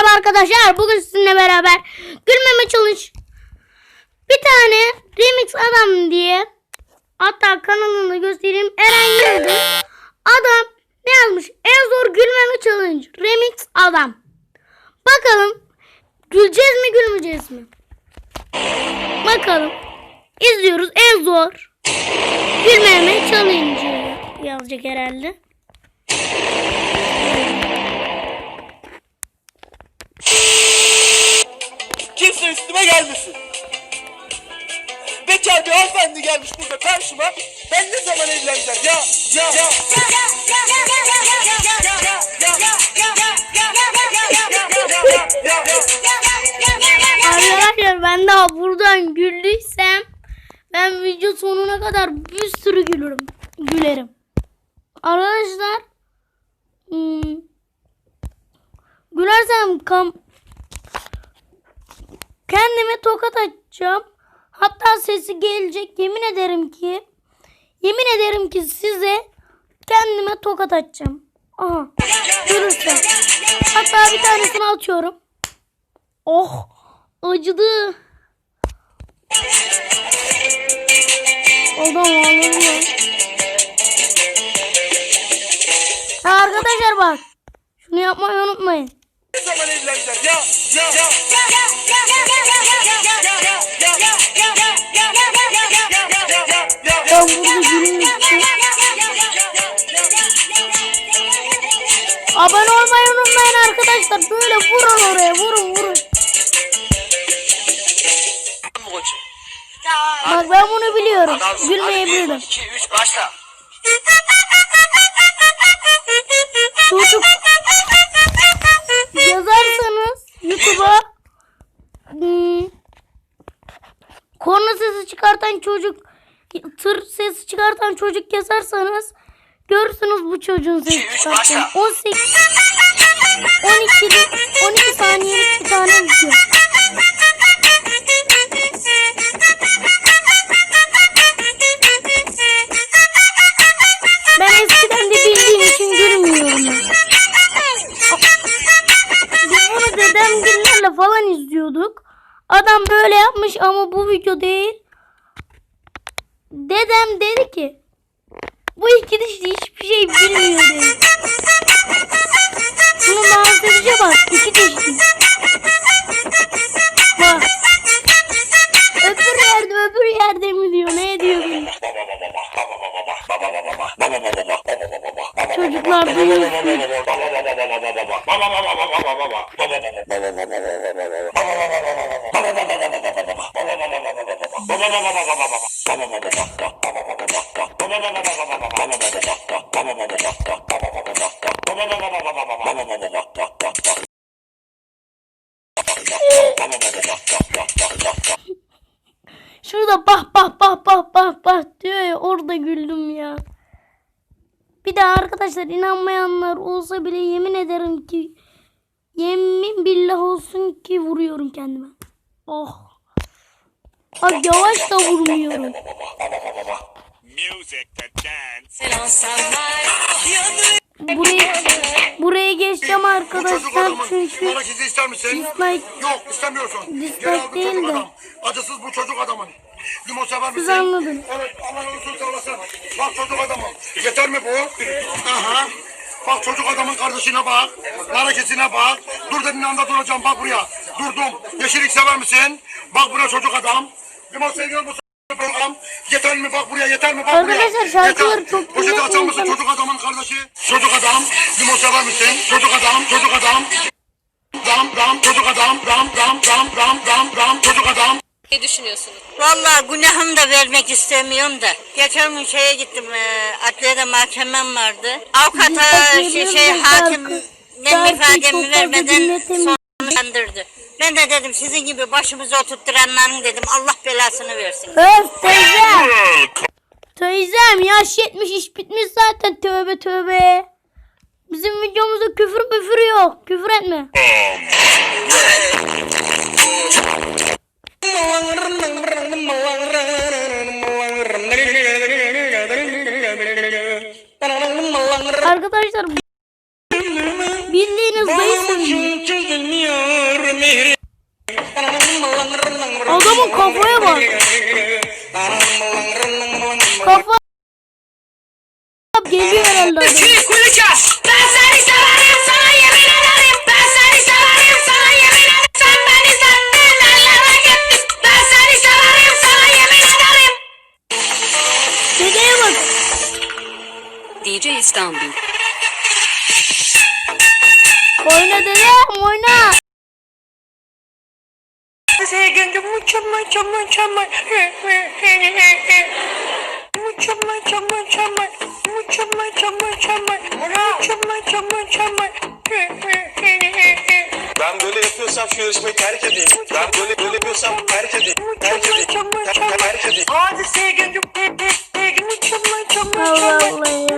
merhaba arkadaşlar. Bugün sizinle beraber gülmeme challenge. Bir tane remix adam diye hatta kanalını göstereyim. Eren Yıldız. Adam ne yazmış? En zor gülmeme challenge. Remix adam. Bakalım güleceğiz mi gülmeyeceğiz mi? Bakalım. İzliyoruz en zor gülmeme challenge yazacak herhalde. Üstüme gelmesin. Bekar bir hanımefendi gelmiş burada karşıma. Ben ne zaman evleneceğim? Ya, ya, ya. Arkadaşlar ben daha buradan güldüysem ben video sonuna kadar bir sürü gülürüm. Gülerim. Arkadaşlar hmm, gülersem kam kendime tokat atacağım. Hatta sesi gelecek. Yemin ederim ki yemin ederim ki size kendime tokat atacağım. Aha. Görürsen. Hatta bir tanesini atıyorum. Oh acıdı. Adam ağlıyor. Arkadaşlar bak. Şunu yapmayı unutmayın. Ne zaman evleneceğim? Ya, ya, ya. Ben burada gülmüştüm. Abone olmayı unutmayın arkadaşlar. Böyle vurun oraya vurun vurun. Bak ben bunu biliyorum. Gülmeyebilirim. 2, 3, başla. Çocuk çıkartan çocuk tır sesi çıkartan çocuk yazarsanız görürsünüz bu çocuğun sesi başla. 18 12 12 saniyelik bir tane video. Ben eskiden de bildiğim için gülmüyorum. ya. Biz bunu dedemgillerle falan izliyorduk. Adam böyle yapmış ama bu video değil. Dedem dedi ki bu iki dişli hiçbir şey bilmiyor dedi. Bunun bahsedişe bak iki dişli. Bak. Öbür yerde öbür yerde mi diyor ne diyor bilmiyorum. Çocuklar duyuyor. Şurada bah bah bah bah bah bah diyor ya orada güldüm ya. Bir de arkadaşlar inanmayanlar olsa bile yemin ederim ki yemin billah olsun ki vuruyorum kendime. Oh. Bak yavaş da vurmuyorum. Buraya, buraya geçeceğim arkadaşlar çünkü bana izi ister misin? dislike Yok istemiyorsun. Dislike Gel bu değil çocuk de. adam. Acısız bu çocuk adamın. Limon sever misin? anladınız. Evet Allah olsun sağlasın. Bak çocuk adamım. Yeter mi bu? Aha. Bak çocuk adamın kardeşine bak. Hareketine bak. Dur dediğin anda duracağım. Bak buraya. Durdum. Yeşillik sever misin? Bak buraya çocuk adam. Limon seviyor musun? Program. Yeter mi bak buraya yeter mi bak Arkadaşlar, buraya. şarkıları Yeter. çok Poşeti açar mısın çocuk adamın kardeşi? Çocuk adam. Limon sever misin? Çocuk adam. Çocuk adam. Dam dam çocuk adam. Dam dam dam dam dam dam çocuk adam. Ne düşünüyorsunuz? Vallahi günahımı da vermek istemiyorum da. Geçen gün şeye gittim, e, adliyede mahkemem vardı. Avukata Adliyede şey, şey şarkıyı çok ifademi vermeden dinletemiyorum. Ben de dedim sizin gibi başımıza oturtturanların dedim Allah belasını versin. Öf teyzem. Teyzem yaş 70 iş bitmiş zaten tövbe tövbe. Bizim videomuzda küfür müfür yok. Küfür etme. Kafa geliyor herhalde. Ben seni severim sana yemin ederim Ben seni severim sana yemin ederim Sen beni sevdin ellere gittin Ben seni severim sana yemin ederim Dedeye bak. DJ İstanbul. Oyna dede oyna. Sevgilim mükemmel mükemmel mükemmel. Mükemmel mükemmel mükemmel. Mükemmel mükemmel mükemmel. Mükemmel mükemmel mükemmel. Ben böyle yapıyorsam şu yarışmayı terk edeyim. Ben böyle böyle yapıyorsam terk edeyim. Terk edeyim. Terk, terk edeyim. Hadi sevgilim. Mükemmel mükemmel Allah mükemmel. Allah ya. Mükemmel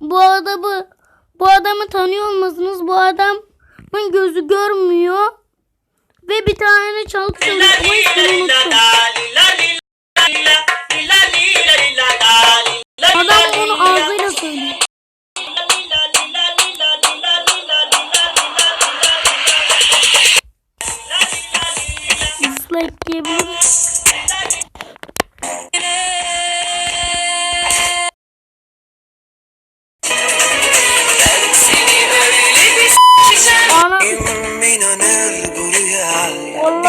bu adamı bu adamı tanıyor olmasınız bu adamın gözü görmüyor ve bir tane çalıp söylüyor ama ismini unuttum. Adam bunu ağzıyla söylüyor. Dislike diyebilirim.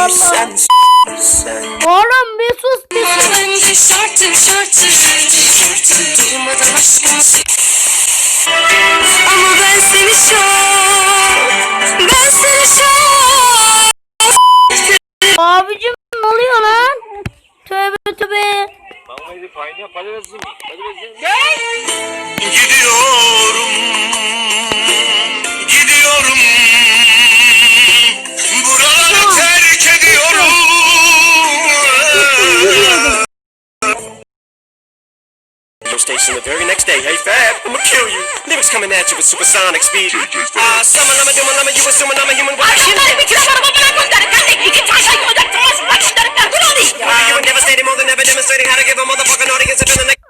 Allah. Oğlum bir sus bir sus. Önce şartı şartı şartı Durmadan aşkım Ama ben seni çok Ben seni çok Abicim ne oluyor lan? Tövbe tövbe. Gidiyorum, gidiyorum. Station the very next day. Hey Fab, I'ma kill you. Lyrics coming at you with supersonic speed. Ah, summer, lama, duma, lama, you assuming I'm a human. Stating more than ever demonstrating how to give a motherfucking audience a feeling like.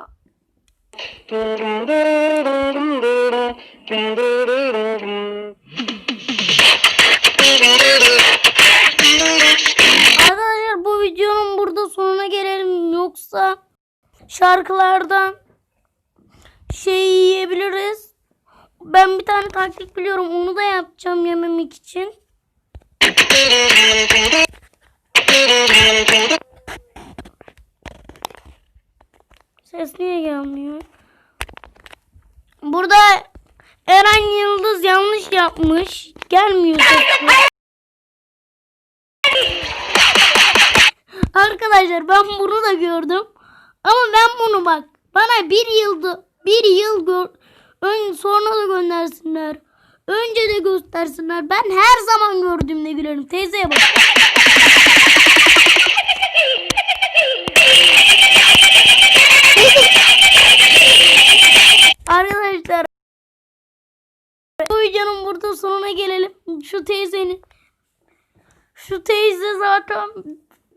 Arkadaşlar bu videonun burada sonuna gelelim. Yoksa şarkılardan şey yiyebiliriz. Ben bir tane taktik biliyorum. Onu da yapacağım yememek için. Ses niye gelmiyor? Burada Eren Yıldız yanlış yapmış. Gelmiyor ses. Arkadaşlar ben bunu da gördüm. Ama ben bunu bak bana bir yılda bir yıl ön, sonra da göndersinler. Önce de göstersinler. Ben her zaman gördüğümde gülerim. Teyzeye bak. Arkadaşlar bu videonun burada sonuna gelelim. Şu teyzenin şu teyze zaten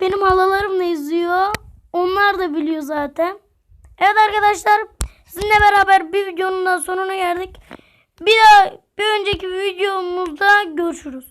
benim halalarım da izliyor. Onlar da biliyor zaten. Evet arkadaşlar sizinle beraber bir videonun da sonuna geldik. Bir daha bir önceki videomuzda görüşürüz.